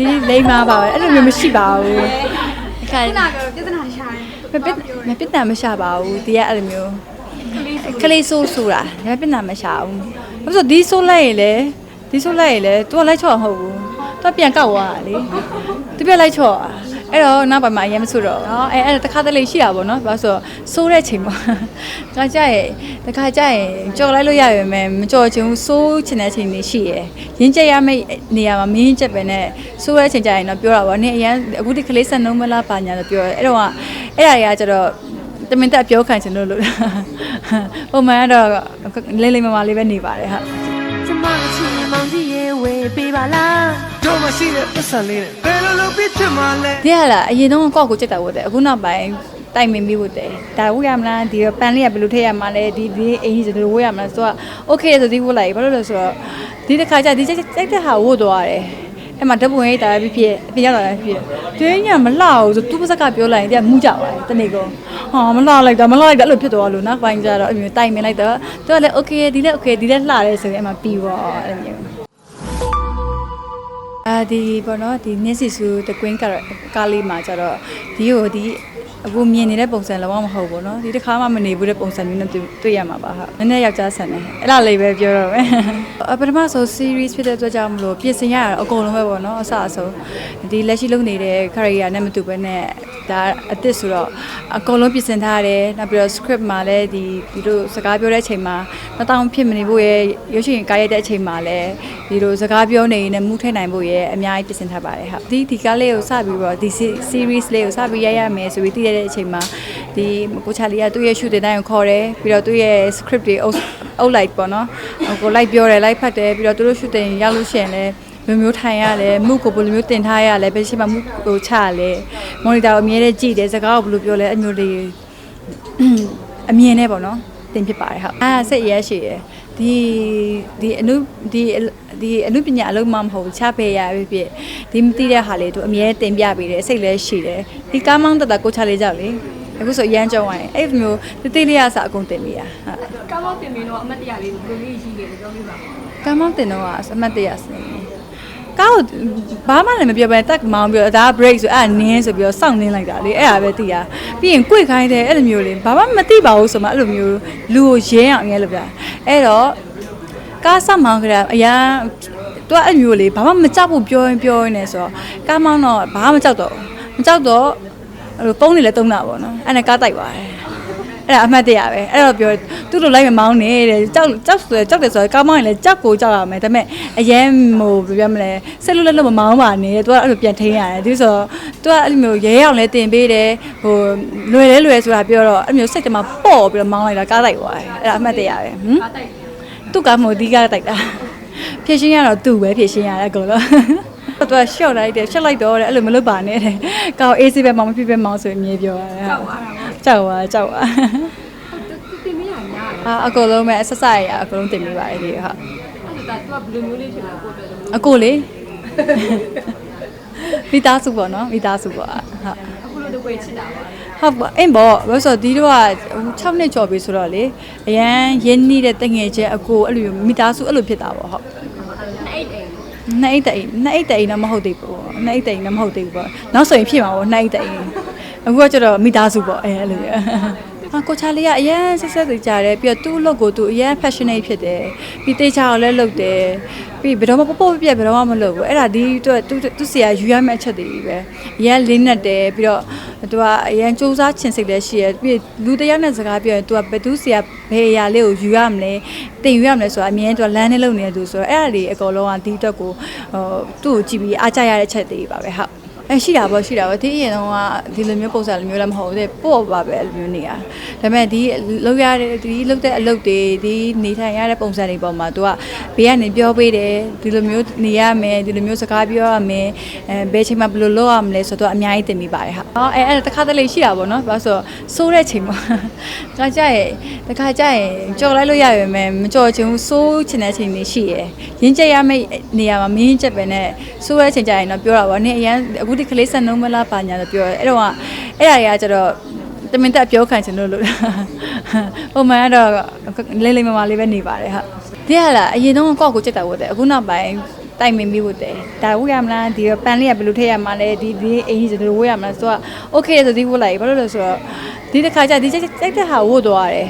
ဒီလိမ့်မာပါပဲအဲ့လိုမျိုးမရှိပါဘူးအခါ ခုနကတော့ပြဿနာရှာတယ် မပစ်မပစ်တာမရှာပါဘူးဒီကအဲ့လိုမျိုးကလေးဆိုးဆိုတာမပစ်တာမရှာဘူးဘာလို့ဆိုဒီဆိုးလိုက်ရင်လေဒီဆိုးလိုက်ရင်လေ तू ကလိုက်ချော့မဟုတ်ဘူး तू ပြန်ကောက်သွားတာလေသူပြလိုက်ချော့อ่ะ အဲ့တော့နောက်ပိုင်းမှာအရင်မဆိုတော့နော်အဲအဲ့တခါတလေရှိတာပေါ့နော်ဘာလို့ဆိုဆိုးတဲ့ချိန်မှာတခါကြရင်တခါကြရင်ကြော်လိုက်လို့ရရမယ်မကြော်ချင်ဘူးဆိုးချင်တဲ့ချိန်တွေရှိရယ်ရင်းချက်ရမယ့်နေရာမှာမင်းချက်ပဲနဲ့ဆိုးတဲ့ချိန်ကြရင်တော့ပြောတာပေါ့နင်အရင်အခုဒီကလေးဆက်နှုံးမလားပါညာလို့ပြောတယ်အဲ့တော့ကအဲ့ဒါတွေကကျတော့တမင်တက်ပြောခံချင်လို့လို့ပုံမှန်ကတော့လေးလေးမမလေးပဲနေပါတယ်ဟာကျမအချင်မောင်ကြီးရဲ့ဝေးပေးပါလားတို့ မှာရှိတဲ့ပတ်စံလေးနဲ့ဘယ်လိုလုပ်ပြီးဖြစ်မှာလဲ။ဒီဟာလားအရင်တော့ကောက်ကိုကြက်တာဝတ်တယ်အခုနောက်ပိုင်းတိုင်မင်ပြီးဝတ်တယ်။ဒါဝတ်ရမလားဒီပန်လေးကဘယ်လိုထည့်ရမှာလဲဒီဒီအင်ကြီးဆိုလိုဝတ်ရမလားဆိုတော့ okay ဆိုဒီဝတ်လိုက်ဘာလို့လဲဆိုတော့ဒီတစ်ခါကျဒီကြက်တဲ့ဟာဝတ်သွားတယ်။အဲ့မှာဓပွင့်ရေးတာပဲဖြစ်ဖြစ်အပြင်ရောက်တာပဲဖြစ်ဖြစ်တင်းညာမလှဘူးဆိုသူ့ပါစကပြောလိုက်ရင်တရားမူးကြပါတယ်တနေ့ကုန်ဟာမလှလိုက်တာမလှလိုက်တာအဲ့လိုဖြစ်သွားလို့နောက်ပိုင်းကျတော့အပြင်တိုင်မင်လိုက်တော့သူကလည်း okay ဒီလည်း okay ဒီလည်းလှတယ်ဆိုရင်အဲ့မှာပြီးတော့အဲ့လိုမျိုး အာဒီပေါ့နော်ဒီမျက်စိစူးတကွင်းကကားလေးမှာကျတော့ဒီကိုဒီအခုမြင်နေတဲ့ပုံစံလုံးဝမဟုတ်ဘူးเนาะဒီတစ်ခါမှမနေဘူးတဲ့ပုံစံမျိုးနဲ့တွေ့တွေ့ရမှာပါဟာနည်းနည်းယောက်ျားဆန်တယ်အဲ့လားလေးပဲပြောတော့မယ်အပထမဆုံး series ဖြစ်တဲ့အတွက်ကြောင့်မလို့ပြင်ဆင်ရတာအကုန်လုံးပဲပေါ့နော်အစအဆုံးဒီလက်ရှိလုပ်နေတဲ့ career နဲ့မတူဘဲနဲ့ဒါအစ်စ်ဆိုတော့အကုန်လုံးပြင်ဆင်ထားရတယ်နောက်ပြီးတော့ script မှာလည်းဒီဒီလိုစကားပြောတဲ့အချိန်မှာနှစ်တောင်ဖြစ်မနေဖို့ရဲ့ရုပ်ရှင်ကားရိုက်တဲ့အချိန်မှာလည်း ဒီလိုစကားပြောနေရင်လည်းမူးထဲနိုင်ဖို့ရဲ့အများကြီးပြင်ဆင်ထားပါတယ်ဟာဒီဒီကားလေးကိုစပြီးတော့ဒီ series လေးကိုစပြီးရိုက်ရမယ်ဆိုပြီးသိရတဲ့အချိန်မှာဒီကိုချာလီကသူ့ရဲ့ shoot တိုင်းကိုခေါ်တယ်ပြီးတော့သူ့ရဲ့ script တွေအုပ်အုပ်လိုက်ပေါ့နော်ဟိုကိုလိုက်ပြောတယ်လိုက်ဖတ်တယ်ပြီးတော့သူတို့ shoot တိုင်းရောက်လို့ရှိရင်လည်းဘယ်မျိုးထိုင်ရလဲမှုကိုဘယ်လိုမျိုးတင်ထားရလဲဘယ်ရှိမှမှုကိုချရလဲမော်နီတာကိုအမြဲတမ်းကြည့်တယ်စကားကိုဘယ်လိုပြောလဲအမျိုးလေးအမြင်နဲ့ပေါ့နော်တင်ဖြစ်ပါတယ်ဟုတ်အာစိတ်ရရှိရယ် ဒီဒီအနုဒီဒီအနုပညာအလုံးမမဟုတ်ဘူးချပေးရပြီဖြစ်ဒီမသိတဲ့ဟာလေးတို့အမြဲတင်ပြပေးတယ်စိတ်လည်းရှိတယ်ဒီကားမောင်းတတကိုချလေးကြောက်လေအခုဆိုရမ်းကြောင်းသွားရင်အဲ့ဒီမျိုးတိတိလေးရစအကုန်တင်ပေးရဟုတ်ကားမောက်တင်ပြီးတော့အမတ်တရလေးကိုဘယ်လိုလေးရှိခဲ့လဲပြောပြပါကားမောင်းတင်တော့အမတ်တရစနေကားကိုဘာမှလည်းမပြောဘဲတက်မောင်းပြီးတော့ဒါ break ဆိုအဲ့ဒါနင်းဆိုပြီးတော့စောင့်နင်းလိုက်တာလေအဲ့ဒါပဲသိရပြီးရင်ကြွေခိုင်းတယ်အဲ့လိုမျိုးလေဘာမှမသိပါဘူးဆိုမှအဲ့လိုမျိုးလူကိုရဲအောင်ရဲလို့ပြ အဲ့တော့ကားဆက်မောင်းကြတာအရန်သူကအဲ့မျိုးလေဘာမှမကြောက်ဘူးပြောရင်ပြောရင်လည်းဆိုတော့ကားမောင်းတော့ဘာမှမကြောက်တော့ဘူးမကြောက်တော့အဲ့လိုပုံးနေလဲတုံးတာပေါ့နော်အဲ့ဒါကားတိုက်ပါတယ် အဲ့ဒါအမှတ်တရပဲအဲ့တော့ပြောသူ့လိုလိုက်မမောင်းနေတဲ့ကြောက်ကြောက်ဆိုကြောက်တယ်ဆိုတော့ကားမောင်းရင်လည်းကြောက်ကိုကြောက်ရမယ်ဒါပေမဲ့အရင်ဟိုဘယ်ပြောမလဲဆက်လို့လည်းလို့မမောင်းပါနဲ့သူကအဲ့လိုပြန်ထိန်းရတယ်သူဆိုသူကအဲ့လိုမျိုးရဲအောင်လည်းတင်ပေးတယ်ဟိုလွယ်လဲလွယ်ဆိုတာပြောတော့အဲ့မျိုးစိတ်တမပေါ့ပြီးတော့မောင်းလိုက်တာကားတိုက်သွားတယ်အဲ့ဒါအမှတ်တရပဲဟမ်သူကမိုဒီကားတိုက်တာဖြစ်ရှင်းရတော့သူ့ပဲဖြစ်ရှင်းရတယ်အကုန်လုံးသူကရှော့လိုက်တယ်ရှော့လိုက်တော့တဲ့အဲ့လိုမလုပ်ပါနဲ့တဲ့ကောက်အေးစေးပဲမောင်းမဖြစ်ပဲမောင်းဆိုရင်အမြဲပြောရတယ် ကြောက်သွားကြောက်သွားတင်မရညာအာအကုန်လုံးပဲဆက်ဆက်ရအကုန်လုံးတင်ပေးပါတယ်ဒီဟုတ်အဲ့ဒါသူကဘယ်လိုမျိုးလေးဖြစ်လဲကိုပြောတယ်အကိုလေမိသားစုပေါ့နော်မိသားစုပေါ့ဟုတ်အခုလိုတော့ကိုချစ်တာပါဟုတ်ပါအိမ်ပေါ့ဘာလို့ဆိုတော့ဒီတော့က6နှစ်ကျော်ပြီဆိုတော့လေအရန်ရင်းနှီးတဲ့တငယ်ချင်းအကိုအဲ့လိုမိသားစုအဲ့လိုဖြစ်တာပေါ့ဟုတ်အဲ့အိတ်နှစ်အိတ်တိန်နှစ်အိတ်တိန်တော့မဟုတ်သေးဘူးပေါ့နှစ်အိတ်တိန်တော့မဟုတ်သေးဘူးပေါ့နောက်ဆိုရင်ဖြစ်မှာပေါ့နှစ်အိတ်တိန် အခုကကျတော့မိသားစုပေါ့အဲအဲ့လိုမျိုးဟာကိုချာလေးကအရန်ဆက်ဆက်သိကြတယ်ပြီးတော့သူ့အလုပ်ကိုသူအရန် passionate ဖြစ်တယ်ပြီးတေချာကိုလည်းလုပ်တယ်ပြီးဘယ်တော့မှပေါ့ပေါ့ပြက်ဘယ်တော့မှမလုပ်ဘူးအဲ့ဒါဒီသူကသူသူစီကယူရမယ့်အချက်တွေကြီးပဲအရန်လေးနက်တယ်ပြီးတော့သူကအရန်စူးစမ်းချင်စိတ်လည်းရှိရပြီးလူတစ်ယောက်နဲ့စကားပြောရင်သူကဘယ်သူစီကဘယ်အရာလေးကိုယူရမလဲတင်ယူရမလဲဆိုတာအမြင်သူကလမ်းနဲ့လုပ်နေတယ်သူဆိုတော့အဲ့ဒါတွေအကုန်လုံးကဒီအတွက်ကိုဟိုသူ့ကိုကြည့်ပြီးအားကြရတဲ့ချက်တွေပါပဲဟုတ် အဲရှိတာပေါ့ရှိတာပေါ့ဒီအရင်တော့ကဒီလိုမျိုးပုံစံလိုမျိုးလည်းမဟုတ်ဘူးတဲ့ပေါ့ပါပဲအဲ့လိုမျိုးနေရဒါပေမဲ့ဒီလောက်ရတဲ့ဒီလောက်တဲ့အလုပ်တွေဒီနေထိုင်ရတဲ့ပုံစံတွေပေါ်မှာ तू ကဘေးကနေပြောပေးတယ်ဒီလိုမျိုးနေရမယ်ဒီလိုမျိုးစကားပြောရမယ်အဲဘယ်ချိန်မှာဘယ်လိုလုပ်ရမလဲဆိုတော့ तू အများကြီးသင်မိပါတယ်ဟာအော်အဲအဲ့ဒါတစ်ခါတလေရှိတာပေါ့နော်ဘာလို့ဆိုဆိုးတဲ့ချိန်မှာတခါကြရင်တခါကြရင်ကြော်လိုက်လို့ရရမယ်မကြော်ချင်ဘူးဆိုးချင်တဲ့ချိန်တွေရှိရယ်ရင်းချက်ရမယ့်နေရာမှာမင်းချက်ပဲနဲ့ဆိုးတဲ့ချိန်ကြရင်တော့ပြောတာပေါ့နင်အရင်အခုဘူးဒီကလေးဆန်နှုံးမလားပါညာလို့ပြောတယ်အဲ့တော့ကအဲ့အရာတွေကကျတော့တမင်တက်ပြောခံချင်လို့လို့ပုံမှန်ကတော့လိမ့်လိမ့်မမလေးပဲနေပါတယ်ဟာဒီဟာလားအရင်တော့ကောက်ကိုချက်တာဝတ်တယ်အခုနောက်ပိုင်းတိုက်မင်ပြီးဝတ်တယ်ဒါဝတ်ရမလားဒီပန်လေးကဘယ်လိုထည့်ရမလဲဒီဒီအင်ကြီးကျွန်တော်ဝတ်ရမလားဆိုတော့ okay ဆိုဒီဝတ်လိုက်ဘာလို့လဲဆိုတော့ဒီတစ်ခါကျဒီချက်ချက်တဲ့ဟာဝတ်သွားတယ်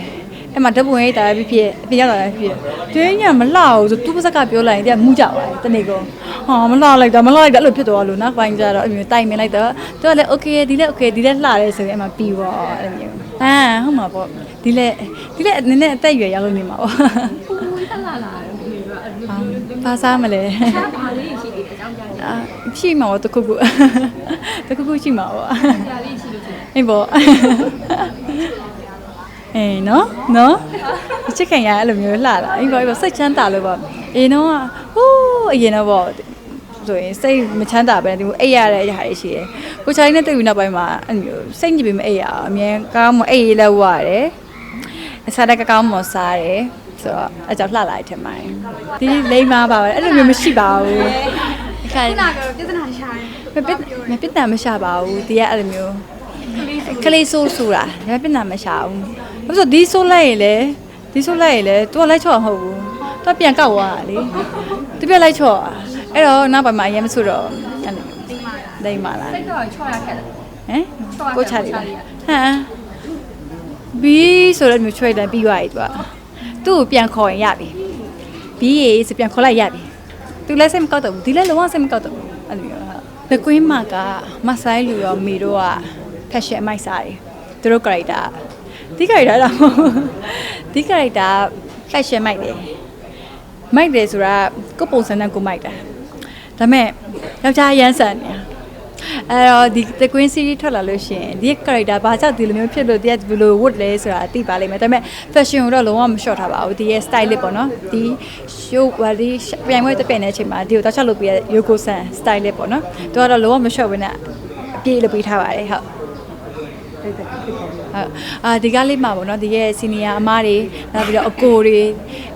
အဲ့မှာဓပွင့်ရိတ်တာပဲဖြစ်ဖြစ်အပြင်ရောက်တာပဲဖြစ်ဖြစ်တင်းညာမလှဘူးဆိုသူ့ပါဇက်ကပြောလိုက်ရင်တည်းကမူးကြပါတနေ့ကောဟာမလှလိုက်တာမလှလိုက်တာအဲ့လိုဖြစ်သွားလို့နောက်ပိုင်းကျတော့အမျိုးတိုင်မင်လိုက်တော့သူကလည်း okay ဒီလည်း okay ဒီလည်းလှတယ်ဆိုရင်အဲ့မှာပြီးပါအဲ့လိုမျိုးအမ်ဟုတ်မှာပေါ့ဒီလည်းဒီလည်းနည်းနည်းအသက်အရွယ်ရောက်လို့နေမှာပေါ့ဟုတ်လားလားဘာစားမလဲဘာလေးရှိတယ်အကြောင်းကြားတယ်အာရှိမှာတော့တခုခုတခုခုရှိမှာပေါ့ဆရာလေးရှိလို့အေးပေါ့ အေးနော်နော်ချစ်ခင်ရအဲ့လိုမျိုးလှတာအေးပေါ့အေးပေါ့စိတ်ချမ်းသာလို့ပေါ့အေးနော်ဟိုးအရင်တော့ပေါ့ဆိုရင်စိတ်မချမ်းသာပဲဒီအိတ်ရတဲ့အရာတွေရှိတယ်ကိုချိုင်းနဲ့တွေ့ပြီးနောက်ပိုင်းမှာအဲ့လိုမျိုးစိတ်ညစ်ပြီးမအိတ်ရအောင်အမြဲကောင်းမအိတ်ရလဲဝရတယ်အစားတက်ကကောင်းမစားတယ်ဆိုတော့အကြောင်းလှလာတယ်ထင်ပါတယ်ဒီလိမ္မာပါပဲအဲ့လိုမျိုးမရှိပါဘူးခါခုနကတော့ပြဿနာရှာတယ်မပစ်မပစ်တာမရှာပါဘူးဒီကအဲ့လိုမျိုး ကလေးဆိုးဆိုတာဒါပစ်တာမရှာဘူးဘာလို့ဆိုဒီဆိုးလိုက်ရင်လေဒီဆိုးလိုက်ရင်လေ तू ကလိုက်ချော့မဟုတ်ဘူး तू ပြန်ကောက်သွားတာလေ तू ပြန်လိုက်ချော့အဲ့တော့နောက်ပိုင်းမှာအရင်မဆိုတော့အဲ့လိုလိမ့်ပါလား စိတ်တော့ချော့ရခဲ့တယ် ဟမ်ကိုချာလေးလားဟမ်ဘီဆိုတော့မျိုးချွေတယ်ပြီးသွားပြီ तू ကသူ့ကိုပြန်ခေါ်ရင်ရပြီဘီရေဆိုပြန်ခေါ်လိုက်ရပြီ तू လည်းစိတ်မကောက်တော့ဘူးဒီလည်းလုံးဝစိတ်မကောက်တော့ဘူးအဲ့လိုမျိုးဟုတ် The Queen မှာကမဆိုင်လူရောမီတို့က fashion အမိုက်စားတယ်သူတို့ character ဒီ character တော့မဟုတ်ဘူးဒီ character fashion မိုက်တယ်မိုက်တယ်ဆိုတာကိုယ့်ပုံစံနဲ့ကိုယ်မိုက်တာဒါပေမဲ့ယောက်ျားရမ်းဆန်နေတာအဲ့တော့ဒီ The Queen series ထွက်လာလို့ရှိရင်ဒီ character ဘာကြောင့်ဒီလိုမျိုးဖြစ်လို့ဒီကဘယ်လို wood လဲဆိုတာသိပါလိမ့်မယ်ဒါပေမဲ့ fashion ကိုတော့လုံးဝမ short ထားပါဘူးဒီရဲ့ style လေးပေါ့နော်ဒီ show ဘာဒီပြိုင်ပွဲတစ်ပြိုင်တဲ့အချိန်မှာဒီကိုတောက်ချက်လုပ်ပြီးရ Yoko San style လေးပေါ့နော်သူကတော့လုံးဝမ short ဘဲနဲ့အပြည့်လုပ်ပြီးထားပါတယ်ဟုတ် ဟုတ်အာဒီကားလေးမှာပေါ့နော်ဒီရဲ့စီနီယာအမားတွေနောက်ပြီးတော့အကိုတွေ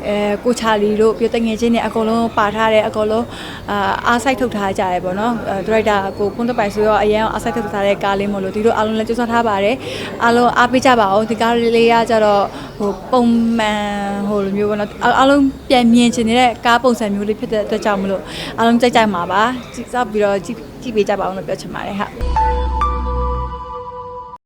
အဲကိုချာလီတို့ပြီးတော့တငယ်ချင်းတွေအကုန်လုံးပါထားတယ်အကုန်လုံးအာအားဆိုင်ထုတ်ထားကြတယ်ပေါ့နော်ဒရိုက်တာကိုဖွန်းတပိုင်ဆိုတော့အရင်အားဆိုင်ထုတ်ထားတဲ့ကားလေးမို့လို့ဒီလိုအားလုံးလည်းကြိုးစားထားပါတယ်အားလုံးအားပေးကြပါအောင်ဒီကားလေးကကြတော့ဟိုပုံမှန်ဟိုလိုမျိုးပေါ့နော်အားလုံးပြန်မြင်ချင်နေတဲ့ကားပုံစံမျိုးလေးဖြစ်တဲ့အတွက်ကြောင့်မလို့အားလုံးကြိုက်ကြမှာပါကြည့်စပြီးတော့ကြည့်ကြည့်ပေးကြပါအောင်လို့ပြောချင်ပါတယ်ဟုတ်